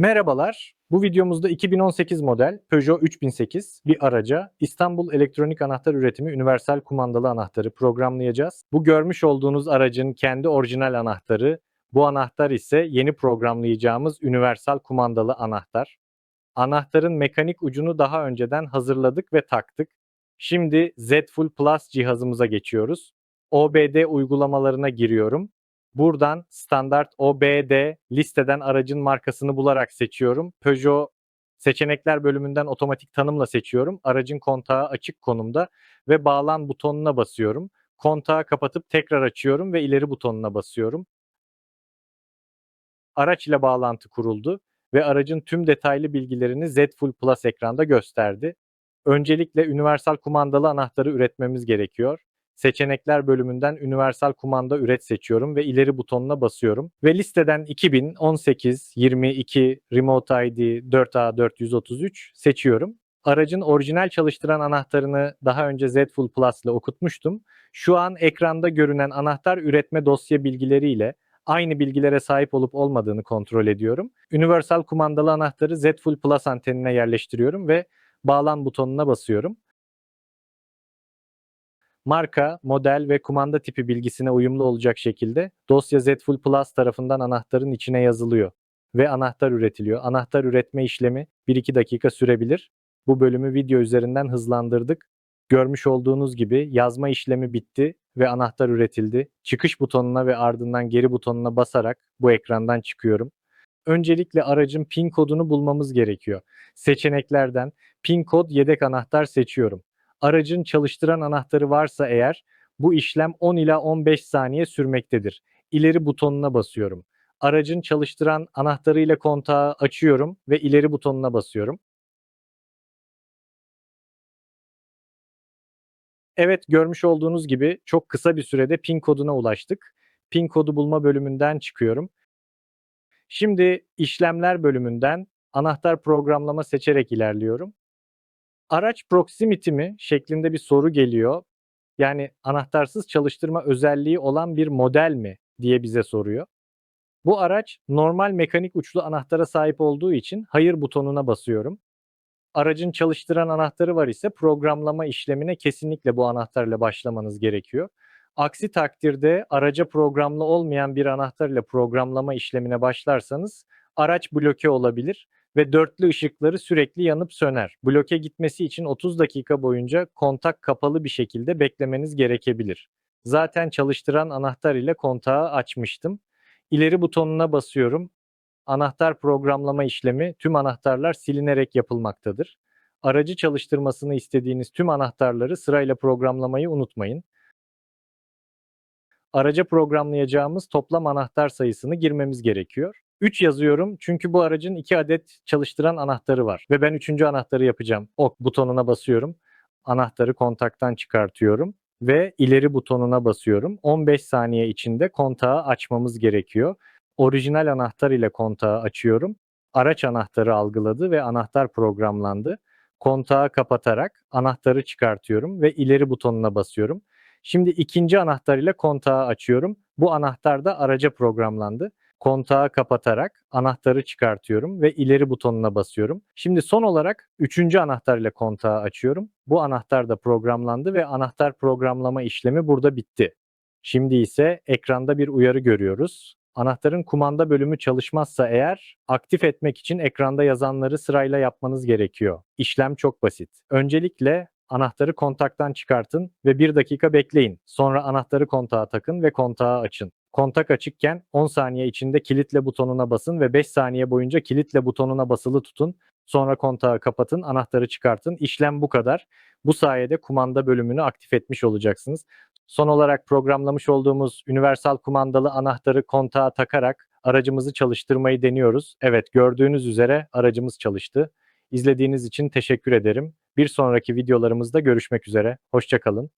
Merhabalar. Bu videomuzda 2018 model Peugeot 3008 bir araca İstanbul Elektronik Anahtar Üretimi Universal Kumandalı Anahtarı programlayacağız. Bu görmüş olduğunuz aracın kendi orijinal anahtarı. Bu anahtar ise yeni programlayacağımız Universal Kumandalı Anahtar. Anahtarın mekanik ucunu daha önceden hazırladık ve taktık. Şimdi Z Full Plus cihazımıza geçiyoruz. OBD uygulamalarına giriyorum. Buradan standart OBD listeden aracın markasını bularak seçiyorum. Peugeot seçenekler bölümünden otomatik tanımla seçiyorum. Aracın kontağı açık konumda ve bağlan butonuna basıyorum. Kontağı kapatıp tekrar açıyorum ve ileri butonuna basıyorum. Araç ile bağlantı kuruldu ve aracın tüm detaylı bilgilerini Z Full Plus ekranda gösterdi. Öncelikle universal kumandalı anahtarı üretmemiz gerekiyor. Seçenekler bölümünden universal kumanda üret seçiyorum ve ileri butonuna basıyorum. Ve listeden 2018, 22, Remote ID 4A433 seçiyorum. Aracın orijinal çalıştıran anahtarını daha önce Z Full Plus ile okutmuştum. Şu an ekranda görünen anahtar üretme dosya bilgileriyle aynı bilgilere sahip olup olmadığını kontrol ediyorum. Universal kumandalı anahtarı Z Full Plus antenine yerleştiriyorum ve bağlan butonuna basıyorum. Marka, model ve kumanda tipi bilgisine uyumlu olacak şekilde dosya Z Full Plus tarafından anahtarın içine yazılıyor ve anahtar üretiliyor. Anahtar üretme işlemi 1-2 dakika sürebilir. Bu bölümü video üzerinden hızlandırdık. Görmüş olduğunuz gibi yazma işlemi bitti ve anahtar üretildi. Çıkış butonuna ve ardından geri butonuna basarak bu ekrandan çıkıyorum. Öncelikle aracın pin kodunu bulmamız gerekiyor. Seçeneklerden pin kod yedek anahtar seçiyorum. Aracın çalıştıran anahtarı varsa eğer bu işlem 10 ila 15 saniye sürmektedir. İleri butonuna basıyorum. Aracın çalıştıran anahtarıyla kontağı açıyorum ve ileri butonuna basıyorum. Evet görmüş olduğunuz gibi çok kısa bir sürede pin koduna ulaştık. Pin kodu bulma bölümünden çıkıyorum. Şimdi işlemler bölümünden anahtar programlama seçerek ilerliyorum. Araç proximity mi şeklinde bir soru geliyor. Yani anahtarsız çalıştırma özelliği olan bir model mi diye bize soruyor. Bu araç normal mekanik uçlu anahtara sahip olduğu için hayır butonuna basıyorum. Aracın çalıştıran anahtarı var ise programlama işlemine kesinlikle bu anahtarla başlamanız gerekiyor. Aksi takdirde araca programlı olmayan bir anahtar ile programlama işlemine başlarsanız araç bloke olabilir ve dörtlü ışıkları sürekli yanıp söner. Bloke gitmesi için 30 dakika boyunca kontak kapalı bir şekilde beklemeniz gerekebilir. Zaten çalıştıran anahtar ile kontağı açmıştım. İleri butonuna basıyorum. Anahtar programlama işlemi tüm anahtarlar silinerek yapılmaktadır. Aracı çalıştırmasını istediğiniz tüm anahtarları sırayla programlamayı unutmayın. Araca programlayacağımız toplam anahtar sayısını girmemiz gerekiyor. 3 yazıyorum çünkü bu aracın 2 adet çalıştıran anahtarı var ve ben 3. anahtarı yapacağım. Ok butonuna basıyorum. Anahtarı kontaktan çıkartıyorum ve ileri butonuna basıyorum. 15 saniye içinde kontağı açmamız gerekiyor. Orijinal anahtar ile kontağı açıyorum. Araç anahtarı algıladı ve anahtar programlandı. Kontağı kapatarak anahtarı çıkartıyorum ve ileri butonuna basıyorum. Şimdi ikinci anahtar ile kontağı açıyorum. Bu anahtar da araca programlandı kontağı kapatarak anahtarı çıkartıyorum ve ileri butonuna basıyorum. Şimdi son olarak üçüncü anahtar ile kontağı açıyorum. Bu anahtar da programlandı ve anahtar programlama işlemi burada bitti. Şimdi ise ekranda bir uyarı görüyoruz. Anahtarın kumanda bölümü çalışmazsa eğer aktif etmek için ekranda yazanları sırayla yapmanız gerekiyor. İşlem çok basit. Öncelikle anahtarı kontaktan çıkartın ve bir dakika bekleyin. Sonra anahtarı kontağa takın ve kontağı açın. Kontak açıkken 10 saniye içinde kilitle butonuna basın ve 5 saniye boyunca kilitle butonuna basılı tutun. Sonra kontağı kapatın, anahtarı çıkartın. İşlem bu kadar. Bu sayede kumanda bölümünü aktif etmiş olacaksınız. Son olarak programlamış olduğumuz universal kumandalı anahtarı kontağa takarak aracımızı çalıştırmayı deniyoruz. Evet gördüğünüz üzere aracımız çalıştı. İzlediğiniz için teşekkür ederim. Bir sonraki videolarımızda görüşmek üzere. Hoşçakalın.